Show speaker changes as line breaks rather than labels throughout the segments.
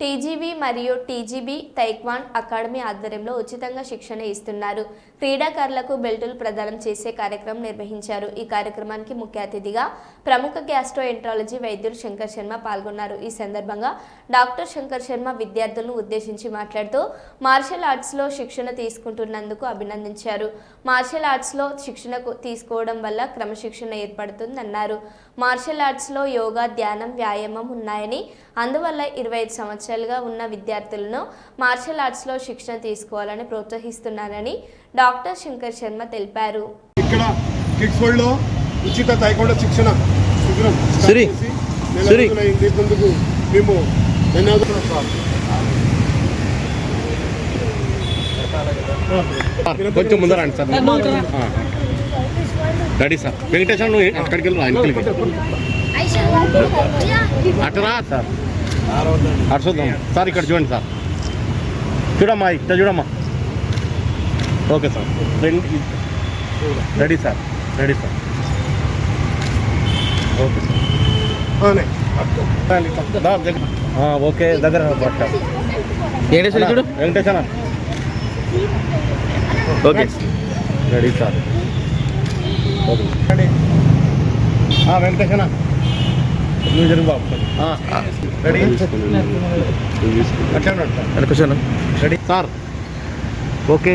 TGB మరియు TGB తైక్వాన్ academy ఆధ్వర్యంలో ఉచితంగా శిక్షణ ఇస్తున్నారు. క్రీడాకారులకు బెల్టులు ప్రదానం చేసే కార్యక్రమం నిర్వహించారు. ఈ కార్యక్రమానికి ముఖ్య అతిథిగా ప్రముఖ గ్యాస్ట్రో ఎంట్రాలజీ వైద్యులు శంకర్ శర్మ పాల్గొన్నారు. ఈ సందర్భంగా డాక్టర్ శంకర్ శర్మ విద్యార్థులను ఉద్దేశించి మాట్లాడుతూ మార్షల్ ఆర్ట్స్లో శిక్షణ తీసుకుంటున్నందుకు అభినందించారు. మార్షల్ ఆర్ట్స్లో శిక్షణ తీసుకోవడం వల్ల క్రమశిక్షణ ఏర్పడుతుందన్నారు. మార్షల్ ఆర్ట్స్లో యోగా ధ్యానం వ్యాయామం ఉన్నాయని అందువల్ల ఇరవై ఐదు సంవత్సరాలుగా ఉన్న విద్యార్థులను మార్షల్ ఆర్ట్స్లో శిక్షణ తీసుకోవాలని ప్రోత్సహిస్తున్నారని డాక్టర్ శంకర్ శర్మ తెలిపారు.
ఇక్కడ కిడ్స్ వరల్డ్లో ఉచిత తైకొండ శిక్షణ శిబిరం. అందుకు మేము
కొంచెం ముందర రండి సార్. Ready sir. వెంకటేశ్వర నువ్వు అక్కడికి వెళ్ళు. ఆయనకి అటరా సార్. అటు చూద్దాం సార్ ఇక్కడ చూడండి సార్. చూడమ్మా ఇక్కడ చూడమ్మా. Okay sir. రెండు ready sir. Ready sir. Okay sir. Okay దగ్గర పట్ట.
వెంకటేశ్వర చూడు.
Venkateswara
okay.
Ready sir. Okay. ఆ, రెడీ సార్. ఓకే.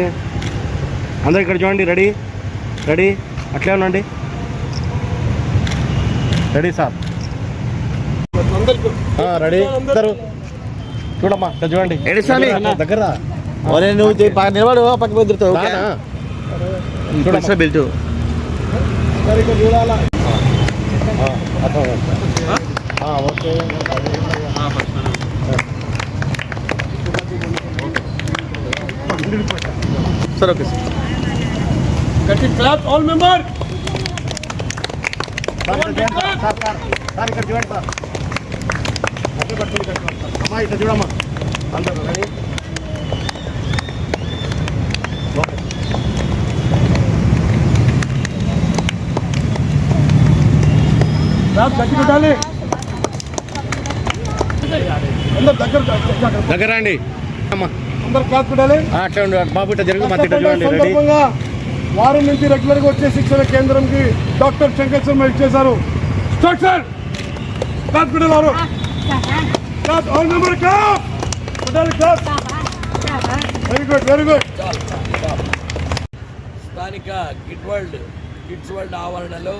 అందరు ఇక్కడ చూడండి రెడీ రెడీ అట్లే ఉండండి. రెడీ సార్ రెడీ ఇద్దరు చూడమ్మా ఇక్కడ చూడండి. దగ్గర
నువ్వు నిలబడు పక్క
ఇక్కడ చూడాలా
ఓకే
సార్ ఓకే సార్
గట్టి క్లాప్ ఆల్ మెంబర్
సార్ ఇక్కడ చూడండి సార్, సార్ సార్ సార్ ఇక్కడ చూడండి సార్ అట్లా పట్టుకుని కట్టుకోండి సార్. అమ్మా ఇక్కడ చూడమ్మా అందరూ రెడీ ఓకే
క్లాప్ గట్టి కొట్టాలి అందరు దగ్గర
దగ్గర రండి అమ్మా
అందరు క్లాప్ కొట్టాలి
ఆ, అట్లా ఉండు బాబు ఇట్లా జరుగు మా తిట్ట
పండుగ
చూడండి రెడీ.
సందర్భంగా వారం నుంచి రెగ్యులర్గా వచ్చే శిక్షణ కేంద్రంకి డాక్టర్ శంకర్ శర్మ ఇచ్చేశారు వారు. వెరీ గుడ్ వెరీ గుడ్
స్థానిక కిడ్ వరల్డ్ కిడ్స్ వరల్డ్ ఆవరణలో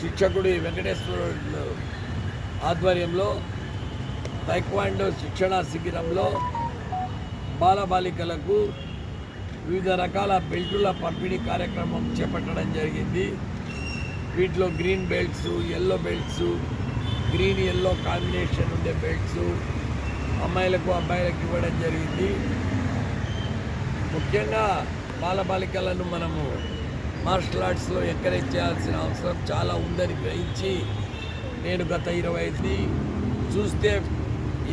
శిక్షకుడి వెంకటేశ్వరుడు ఆధ్వర్యంలో తైక్వాండో శిక్షణా శిబిరంలో బాలబాలికలకు వివిధ రకాల బెల్టుల పంపిణీ కార్యక్రమం చేపట్టడం జరిగింది. వీటిలో green belts yellow belts green yellow combination ఉండే బెల్ట్స్ అమ్మాయిలకు అబ్బాయిలకు ఇవ్వడం జరిగింది. ముఖ్యంగా బాలబాలికలను మనము మార్షల్ ఆర్ట్స్లో ఎంకరేజ్ చేయాల్సిన అవసరం చాలా ఉందని గ్రహించి నేను గత ఇరవై ఐదు చూస్తే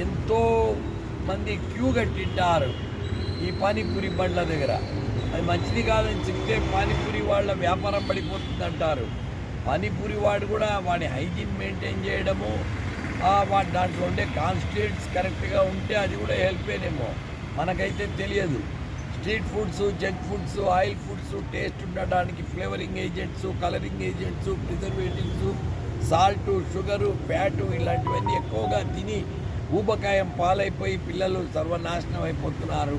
ఎంతో మంది క్యూ కట్టింటారు ఈ పానీపూరి బండ్ల దగ్గర. అది మంచిది కాదని చెప్తే పానీపూరి వాళ్ళ వ్యాపారం పడిపోతుంది అంటారు పానీపూరి వాడు కూడా వాడి హైజీన్ మెయింటైన్ చేయడము వాడు దాంట్లో ఉండే కాన్స్టిట్యూట్స్ కరెక్ట్గా ఉంటే అది కూడా హెల్పేనేమో మనకైతే తెలియదు. Street foods junk foods oil foods taste ఉండడానికి flavouring agents colouring agents preservatives salt sugar fat ఇలాంటివన్నీ ఎక్కువగా తిని ఊబకాయం పాలైపోయి పిల్లలు సర్వనాశనం అయిపోతున్నారు.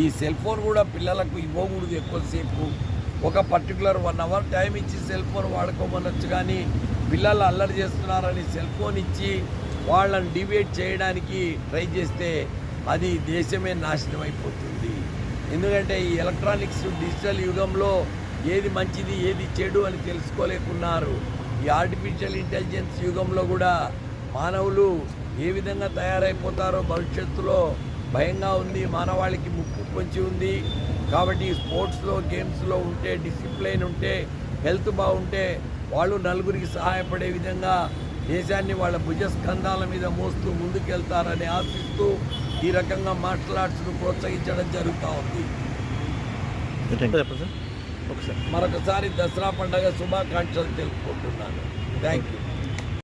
ఈ సెల్ ఫోన్ కూడా పిల్లలకు ఇవ్వకూడదు ఎక్కువసేపు. ఒక పర్టికులర్ వన్ అవర్ టైం ఇచ్చి సెల్ ఫోన్ వాడుకోమనొచ్చు కానీ పిల్లలు అల్లరి చేస్తున్నారని సెల్ ఫోన్ ఇచ్చి వాళ్ళని డివేట్ చేయడానికి ట్రై చేస్తే అది దేశమే నాశనం అయిపోతుంది. ఎందుకంటే ఈ ఎలక్ట్రానిక్స్ డిజిటల్ యుగంలో ఏది మంచిది ఏది చెడు అని తెలుసుకోలేకున్నారు. ఈ ఆర్టిఫిషియల్ ఇంటెలిజెన్స్ యుగంలో కూడా మానవులు ఏ విధంగా తయారైపోతారో భవిష్యత్తులో భయంగా ఉంది మానవాళికి ముప్పు పొంచి ఉంది. కాబట్టి స్పోర్ట్స్లో గేమ్స్లో ఉంటే డిసిప్లైన్ ఉంటే హెల్త్ బాగుంటే వాళ్ళు నలుగురికి సహాయపడే విధంగా దేశాన్ని వాళ్ళ భుజస్కంధాల మీద మోస్తూ ముందుకెళ్తారని ఆశిస్తూ ఈ రకంగా మార్షల్ ఆర్ట్స్ను ప్రోత్సహించడం జరుగుతూ ఉంది.
చెప్పండి సార్. ఓకే సార్
మరొకసారి దసరా పండుగ శుభాకాంక్షలు తెలుపుకుంటున్నాను. Thank you.